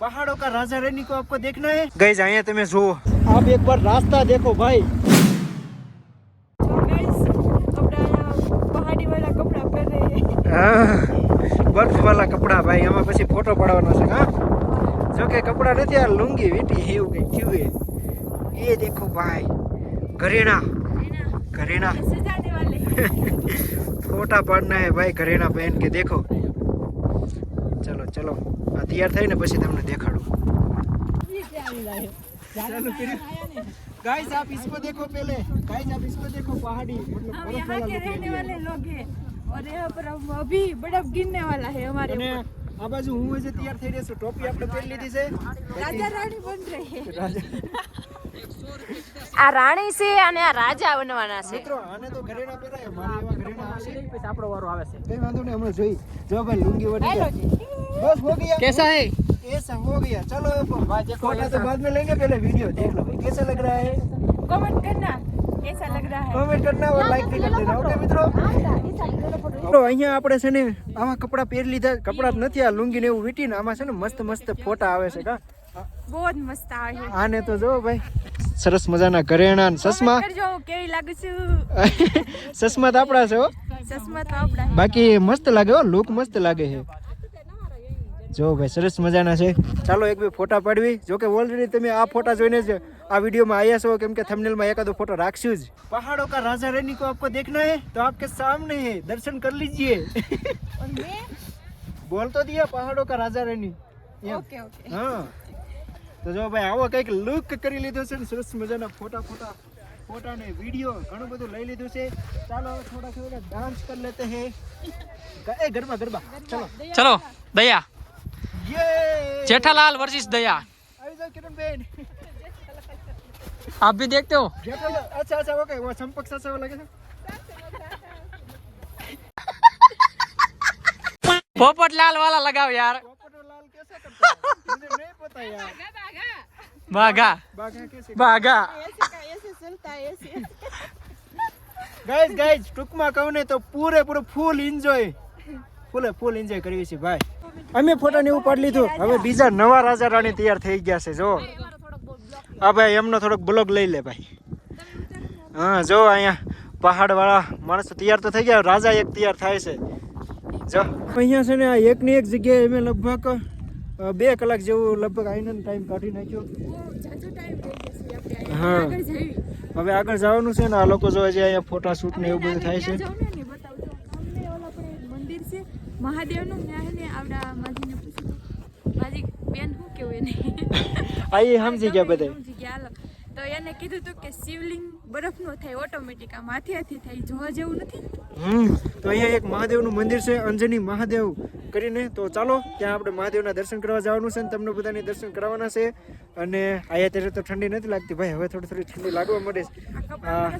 पहाड़ों का राजा रहने को आपको देखना है गई અહીંયા તમે જુઓ आप एक बार रास्ता देखो भाई तो गाइस कपड़ा पहाड़ी वाला कपड़ा पहन रहे हैं હા, બર્ફ વાળા કપડા ભાઈ આમાં પછી ફોટો પાડવાનો છે હા જો કે કપડા નથી આ લુંગી વીટી એવું કઈ થયું હે એ દેખો ભાઈ ઘરેણા ઘરેણા सजाने वाले फोटा पाड़ना है भाई घरेना पहन के देखो चलो चलो આ તૈયાર થઈને પછી તમને દેખાડું ચાલો गाइस आप इसको देखो पहले गाइस आप इसको देखो पहाड़ी मतलब हम बर्फ यहाँ वाला के look रहने है वाले लोग हैं और यहाँ पर हम अभी बर्फ गिरने वाला है हमारे અને ऊपर। આ બાજુ હું જે તૈયાર થઈ રહ્યો છું ટોપી આપણે પહેરી લીધી છે राजा रानी बन रहे हैं રાજા- આ રાણી છે અને આ રાજા બનવાના છે મિત્રો આને તો ઘરેણા પહેરાય મારે એવા ઘરેણા આવશે પછી આપણો વારો આવે છે કઈ વાંધો નહીં હમણાં જોઈ જો ભાઈ લુંગી વટી ગઈ. बस हो गया कैसा है ऐसा हो गया चलो फोटा तो बाद में लेंगे पहले वीडियो देख लो भाई कैसा लग रहा है कमेंट करना कैसा लग रहा है કમેન્ટ करना और लाइक भी कर देना ओके મિત્રો તો અહીંયા આપણે છે ને આવા કપડાં પહેરી લીધા કપડાં જ નથી આ લુંગી ને એવું વીટીને આમાં છે ને મસ્ત મસ્ત ફોટા આવે છે કા बहुत मस्त आए हैं આને તો જો ભાઈ સરસ મજાના ઘરેણા ને ચશ્મા Comment કરજો કેવી લાગુ છું ચશ્મા તો આપણા છે હો ચશ્મા તો આપણા હે. બાકી મસ્ત લાગે હો લુક મસ્ત લાગે છે જો ભાઈ સરસ મજાના છે. ચાલો એક બે ફોટા પાડવી. જો કે ઓલરેડી તમે આ ફોટા જોઈને જ આ વિડીયોમાં આવ્યા છો કેમ કે થંબનેલમાં એકાદો ફોટો રાખશું જ. પહાડો કા રાજા રાની કો આપકો દેખના હે? તો આપકે સામને હે. દર્શન કર લીજીએ. બોલ તો દિયા પહાડો કા રાજા રાની. Okay okay. હા. તો જો ભાઈ આવો કંઈક લુક કરી લીધો છે ને સરસ મજાના ફોટા ફોટા ફોટા ને વીડિયો ઘણું બધું લઈ લીધું છે. ચાલો થોડા થોડા ડાન્સ કરી લેતે હે. એ ગરબા. ગરબા. ચલો. ચલો દયા. जेठालाल वर्सेस दया આવી જાઓ કિરણબેન आप भी देखते हो જેઠાલાલ અચ્છા અચ્છા ઓકે वो ચંપક સાસા લાગે છે पोपटलाल वाला लगाओ यार પોપટલાલ कैसे करता है मुझे नहीं पता यार बाघा बाघा कैसे बाघा ऐसे का ऐसे चलता है ऐसे ગાઈઝ ગાઈઝ ટૂંકમાં કહું ને તો પૂરેપૂરો ફૂલ એન્જોય ફૂલે ફૂલ એન્જોય કરીએ છીએ ભાઈ અમે ફોટા ને એવું પાડી લીધું. હવે બીજા નવા રાજા રાણી તૈયાર થઈ ગયા છે જો. હા ભાઈ એમનો થોડોક બ્લોગ લઈ લે ભાઈ. હા જો અહીંયા પહાડવાળા માણસો તૈયાર તો થઈ ગયા રાજા એક તૈયાર થાય છે. જો. અહીંયા છે ને આ એકની એક જગ્યાએ અમે લગભગ બે કલાક જેવું લગભગ આઈને ટાઈમ કાઢી નાખ્યો. હા. હવે આગળ જવાનું છે ને આ લોકો જો હજી અહીંયા ફોટા શૂટ ને એવું બધું થાય છે ત્યાં જાઉં ને ને બતાવજો અમને ઓલા પર એક મંદિર છે મહાદેવનું મેં ને આવડા માજીને પૂછ્યું. માજી બેન શું કેવું એને? આ સમજી ગયા બધા. તો એને કીધું હતું કે શિવલિંગ બરફનો થાય ઓટોમેટિક આમ હાથી હાથી થાય જોવા જેવું નથી? હમ તો અહીંયા એક મહાદેવનું મંદિર છે અંજની મહાદેવ કરીને. તો ચાલો ત્યાં આપણે મહાદેવના દર્શન કરવા જવાનું છે ને તમને બધાને દર્શન કરાવવાના છે. અને અહીંયા ત્યારે તો ઠંડી નથી લાગતી ભાઈ હવે થોડી થોડી ઠંડી લાગવા છે. આ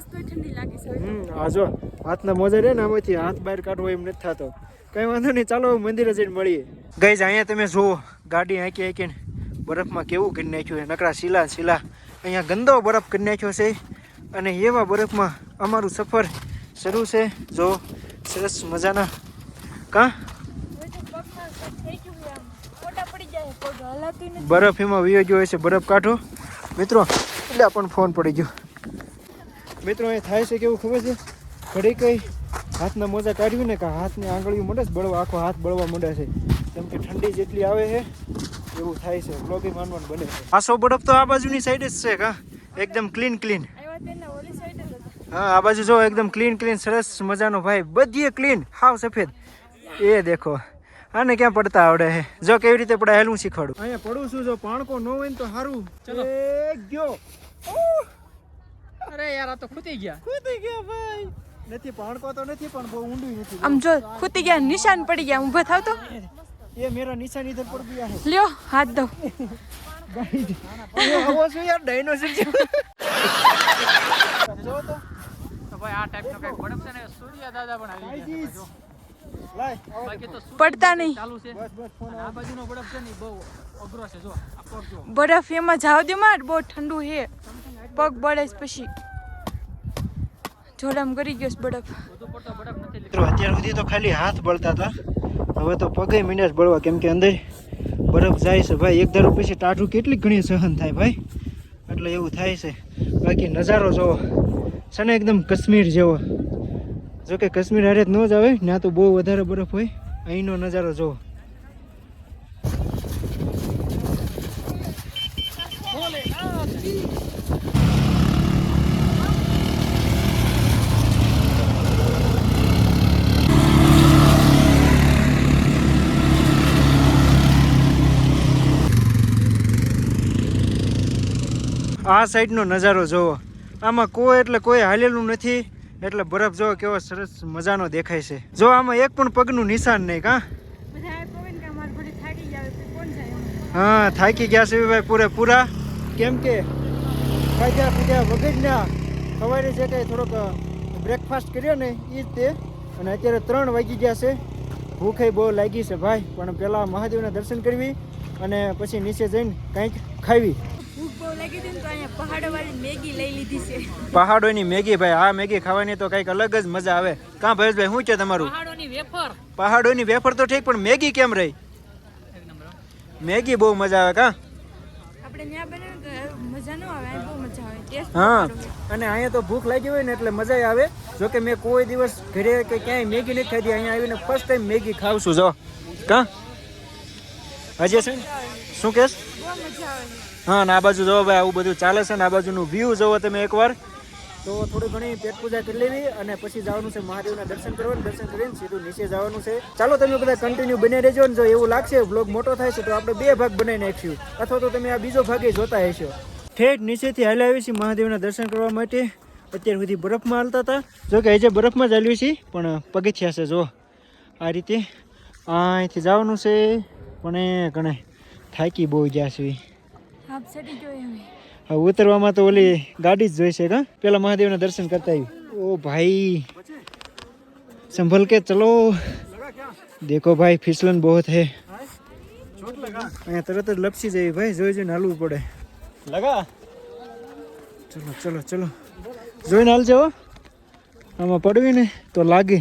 લાગે છે. હમ હા જો હાથના મોજા રહે ને આમાંથી હાથ બહાર કાઢવો એમ નથી થતો. કઈ વાંધો નહીં ચાલો મંદિરે જઈને મળીએ. ગઈ અહીંયા તમે જુઓ ગાડી હાંકી હાંકીને બરફમાં કેવું કરી નાખ્યું છે. નકરા શીલા શીલા. અહીંયા ગંદો બરફ કરી નાખ્યો છે. અને એવા બરફમાં અમારું સફર શરૂ છે. જો સરસ મજાના. કા? બરફ એમાં વિયો ગયો છે બરફ કાઢો મિત્રો, એટલે પણ ફોન પડી ગયો. મિત્રો, એ થાય છે કેવું ખબર છે? ઘડી કઈ હાથના મોજા કાઢ્યું ને કે હાથની આંગળીઓ મળે છે બળવા, આખો હાથ બળવા મળે છે. કેમ કે ઠંડી જેટલી આવે છે, એવું થાય છે. બ્લોગી માનવાનું બને છે. આસો બરફ તો આ બાજુની સાઈડ જ છે, કા? એકદમ ક્લીન ક્લીન આવ્યા તેને ઓલી સાઈડ જ હતા હા આ બાજુ જો એકદમ ક્લીન ક્લીન સરસ મજાનો ભાઈ. બધી ક્લીન હાવ સફેદ. એ દેખો આને ક્યાં પડતા આવડે છે જો કેવી રીતે પડે પડાયેલું શીખવાડું. અહીંયા પડું છું જો પાણકો ન હોય ને તો સારું ચલો. ગયો. અરે યાર આ તો ખૂતી ગયા. ખૂતી ગયા ભાઈ. નથી પાણકો તો નથી પણ બહુ ઊંડું નથી. આમ જો ખૂતી ગયા નિશાન પડી ગયા ઊભો થાવ તો. એ મેરો નિશાન ઇધર પડ ગયા હે. લ્યો હાથ દો ગાઈડ. આવો છું યાર ડાયનોસર જો તો. ભાઈ આ ટાઈપનો કંઈક પડતા નહીં. બરફ એમાં જાવ દે માં બહુ ઠંડુ હે પગ બળે પછી. જોડામ કરી ગયો બરફ. અત્યાર સુધી તો ખાલી હાથ બળતા હતા. હવે તો પગે મિનિટ બળવા કેમ કે અંદર બરફ જાય છે ભાઈ. એક દારૂ પછી ટાઢું કેટલી ઘણી સહન થાય ભાઈ. એટલે એવું થાય છે. બાકી નજારો જોવો. છે ને એકદમ કાશ્મીર જેવો. જો કે કાશ્મીર હારે જ ન જ આવે ત્યાં તો બહુ વધારે બરફ હોય. અહીંનો નજારો જોવો. આ સાઈડનો નજારો જોવો. આમાં કોઈ એટલે કોઈ હાલેલું નથી. એટલે બરફ જો કેવો સરસ મજાનો દેખાય છે. જો આમાં એક પણ પગનું નિશાન નહીં કા? હા થાકી ગયા છે ભાઈ પૂરેપૂરા. કેમ કે ખાધ્યા પીધા વગરના સવારે જે કાંઈ થોડોક બ્રેકફાસ્ટ કર્યો ને એ જ તે. અને અત્યારે ત્રણ વાગી ગયા છે. ભૂખે બહુ લાગી છે ભાઈ. પણ પહેલાં મહાદેવના દર્શન કરવી અને પછી નીચે જઈને કંઈક ખાવી. ભૂખ બહુ લાગી હતી ને તો અહીંયા પહાડોવાળી મેગી લઈ લીધી છે. પહાડોની મેગી ભાઈ આ મેગી ખાવાની તો કંઈક અલગ જ મજા આવે. કાં ભાઈ શું છે તમારું? પહાડોની વેફર. વેફર તો ઠીક પણ મેગી કેમ રહી? મેગી બહુ મજા આવે કાં? ત્યાં બને ને તો મજા ન આવે અહીં બહુ મજા આવે. ટેસ્ટ હા અને અહીંયા તો ભૂખ લાગી હોય ને એટલે મજા આવે. જો કે મેં કોઈ દિવસ ઘરે કે ક્યાંય મેગી નથી ખાધી અહીંયા આવીને ફર્સ્ટ ટાઈમ મેગી ખાઉં જો. કાં? હજી છે શું છે હા, ને આ બાજુ જોવો ભાઈ, આવું બધું ચાલે છે ને આ બાજુનું વ્યૂ જવો તમે એકવાર. તો થોડી ઘણી પેટ પૂજા કરી લેવી અને પછી જવાનું છે મહાદેવના દર્શન કરવાનું. દર્શન કરીને સીધું નીચે જવાનું છે. ચાલો તમે બધા કન્ટિન્યુ બની રહેજો ને જો એવું લાગશે બ્લોગ મોટો થાય છે, તો આપણે બે ભાગ બનાવી નાખીશું અથવા તો તમે આ બીજો ભાગે જોતા હશો. ઠેઠ નીચેથી હાલ્યા આવી છીએ મહાદેવના દર્શન કરવા માટે. અત્યાર સુધી બરફમાં હાલતા હતા. જો કે આજે બરફમાં જ હાલવી છે, પણ પગથિયા છે જો આ રીતે અહીંથી જવાનું છે. પણ કણે થાકી બહુ અમે. હવે ઉતરવામાં તો ઓલી ગાડી જ જોઈશે કા? પેલા મહાદેવના દર્શન કરતા આવી. ઓ ભાઈ સંભલ કે ચલો. દેખો ભાઈ ફિસલન બહુ હે અહીંયા તરત જ લપસી જવી ભાઈ જોઈ જોઈને હાલવું પડે. લગા. ચલો ચલો ચલો. જોઈને હાલજો હો. આમાં પડવી ને તો લાગે.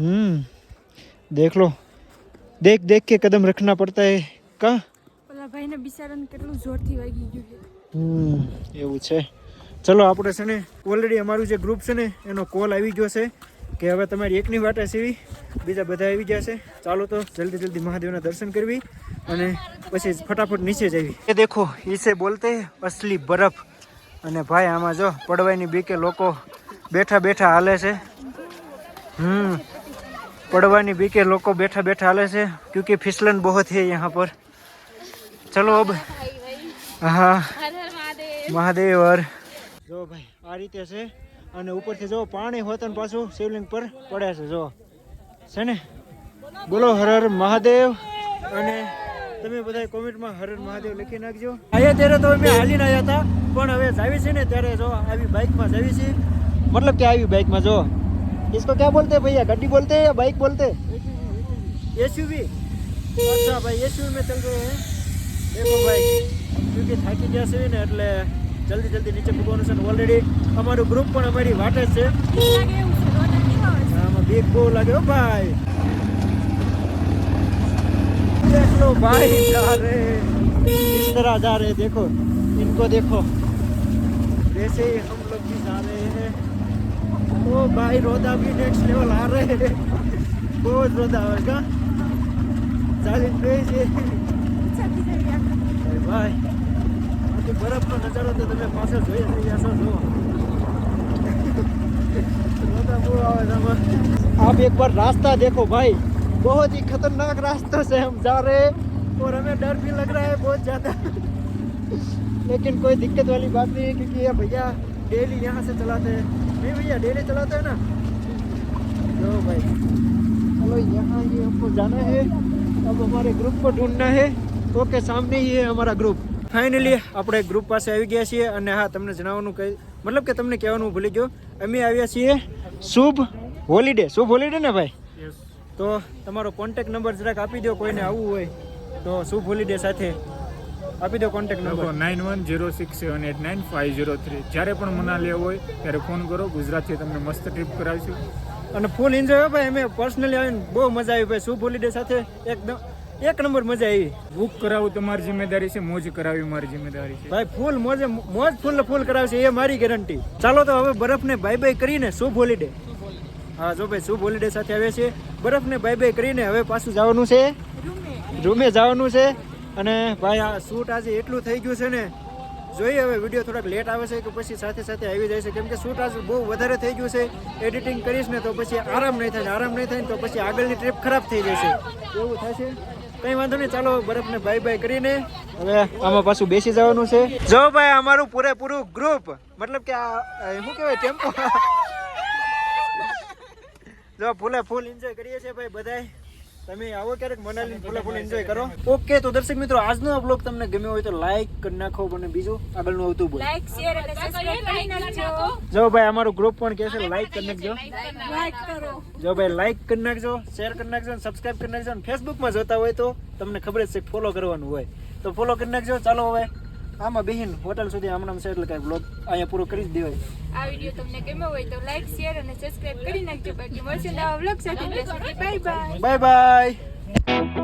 હમ દેખ લો. દેખ દેખ કે કદમ રખના પડતા હે કા? પેલા ભાઈને બિચારાને કેટલું જોરથી વાગી ગયું છે. હમ એવું છે. ચલો આપણે છે ને ઓલરેડી અમારું જે ગ્રુપ છે ને એનો કોલ આવી ગયો છે કે હવે તમારી એકની વાટા સીવી બીજા બધા આવી ગયા છે. ચાલો તો જલ્દી જલ્દી મહાદેવના દર્શન કરવી અને પછી ફટાફટ નીચે જવી એ દેખો ઈસે બોલતે અસલી બરફ. અને ભાઈ આમાં જો પડવાની બીકે લોકો બેઠા બેઠા હાલે છે. હમ. પડવાની બીકે લોકો બેઠા બેઠા बैठा છે से ફિસલન फिसलन बहुत है પર. पर અબ. अब હા મહાદેવ હર જો ભાઈ, આ રીતે છે, અને ઉપરથી જો પાણી હોતન પાછું શિવલિંગ પર પડે છે, જો. છે ને? બોલો હર હર મહાદેવ, અને તમે બધા કોમેન્ટમાં હર હર મહાદેવ લખી નાખજો. અહીંયા ત્યારે તો અમે હાલી ના હતા, પણ હવે જાવી છે ને, ત્યારે જો આવી બાઇકમાં જાવી છે. મતલબ કે આવી બાઇકમાં જો. इसको क्या बोलते हैं भैया? गड्डी बोलते हैं या बाइक बोलते हैं? एसयूवी अच्छा भाई एसयूवी में चल रहे हैं। देखो भाई, क्योंकि થાકી ગયા છે ને એટલે જલ્દી જલ્દી નીચે ભૂગવાનું છે ને ઓલરેડી અમારું ગ્રુપ પણ અમારી વાટે છે. આમાં બીક બહુ લાગે હો ભાઈ. देख लो भाई जा रहे इस तरह जा रहे देखो इनको देखो वैसे ही हम ओ भाई रोदा भी नेक्स्ट लेवल आ रहे हैं बहुत रोदा होगा ચાલીને બે છે થાકી જાય યાર. અરે ભાઈ આ તો બરફનો નજારો તો તમે પાછળ જોઈ જ રહ્યા છો જો રોદા બહુ આવે છે આમાં. आप एक बार रास्ता देखो भाई बहुत ही खतरनाक रास्ता से हम जा रहे हैं और हमें डर भी लग रहा है बहुत ज़्यादा लेकिन कोई दिक्कत वाली बात नहीं है क्योंकि ये भैया डेली यहाँ से चलाते हैं नहीं भैया डेली चलाते हैं ना जो भाई चलो यहाँ ये हमको जाना है अब हमारे ग्रुप को ढूंढना है ઓકે સામને ही है हमारा ગ્રુપ ફાઇનલી આપણે ગ્રુપ પાસે આવી ગયા છીએ અને હા તમને જણાવવાનું કઈ મતલબ કે તમને કહેવાનું ભૂલી ગયો અમે આવ્યા છીએ શુભ હોલિડે શુભ હોલિડે ને ભાઈ તો તમારો કોન્ટેક્ટ નંબર જરાક આપી દો કોઈને આવવું હોય તો શુભ હોલિડે સાથે આપી દો contact number nine one zero six seven eight nine five zero three જ્યારે પણ મનાલી આવવું હોય ત્યારે ફોન કરો. ગુજરાતથી તમને મસ્ત ટ્રીપ કરાવીશું. અને ફૂલ એન્જોય ભાઈ અમે પર્સનલી આવીને બહુ મજા આવી ભાઈ. શુભ હોલિડે સાથે એકદમ એક નંબર મજા આવી. બુક કરાવું તમારી જિમ્મેદારી છે મોજ કરાવી મારી જિમ્મેદારી છે. ભાઈ ફૂલ મોજે મોજ ફૂલ ફૂલ કરાવશે એ મારી ગેરંટી ચાલો તો હવે બરફને બાય બાય કરીને શુભ હોલિડે હા જો ભાઈ શુભ હોલિડે સાથે આવે છે. બરફને બાય બાય કરીને હવે પાછું જવાનું છે. રૂમે જવાનું છે. અને ભાઈ, આ શૂટ આજે એટલું થઈ ગયું છે ને, જોઈએ હવે વીડિયો થોડાક લેટ આવે છે કે પછી સાથે સાથે આવી જાય છે. કેમ કે શૂટ આજે બહુ વધારે થઈ ગયું છે એડિટિંગ કરીશ ને તો પછી આરામ નહીં થાય, આરામ નહીં થાય ને તો પછી આગળની ટ્રીપ ખરાબ થઈ જશે એવું થશે કઈ વાંધો નહીં, ચાલો, બરફને બાય બાય કરીને હવે આમાં પાછું બેસી જવાનું છે. જો ભાઈ, અમારું પૂરેપૂરું ગ્રુપ મતલબ કે આ શું કહેવાય ટેમ્પો જો, ફૂલે ફૂલ એન્જોય કરીએ છીએ ભાઈ, બધાય. તમે આવો ક્યારેક મનાલી ફૂલે ફૂલ એન્જોય કરો. ઓકે તો દર્શક મિત્રો આજનો આ બ્લોગ તમને ગમ્યો હોય તો લાઈક કરી નાખો અને બીજું આગળનું આવતું બોલ. લાઈક શેર અને સબસ્ક્રાઇબ કરી નાખજો. જો ભાઈ અમારું ગ્રુપ પણ કહે છે લાઈક કરી નાખજો. લાઈક કરો જો ભાઈ લાઈક કરી નાખજો શેર કરી નાખજો સબસ્ક્રાઇબ કરી નાખજો અને ફેસબુકમાં જોતા હોય તો તમને ખબર જ છે ફોલો કરવાનું હોય. તો ફોલો કરી નાખજો. ચાલો હવે આમાં બેહીન હોટલ સુધી હમણાં છે એટલે કઈ બ્લોગ અહીંયા પૂરો કરી જ દેવાય. આ વીડિયો તમને ગમ્યો હોય તો લાઈક શેર અને સબસ્ક્રાઇબ કરી નાખજો. બાકી મળશે નવા બ્લોગ સાથે. Bye bye bye bye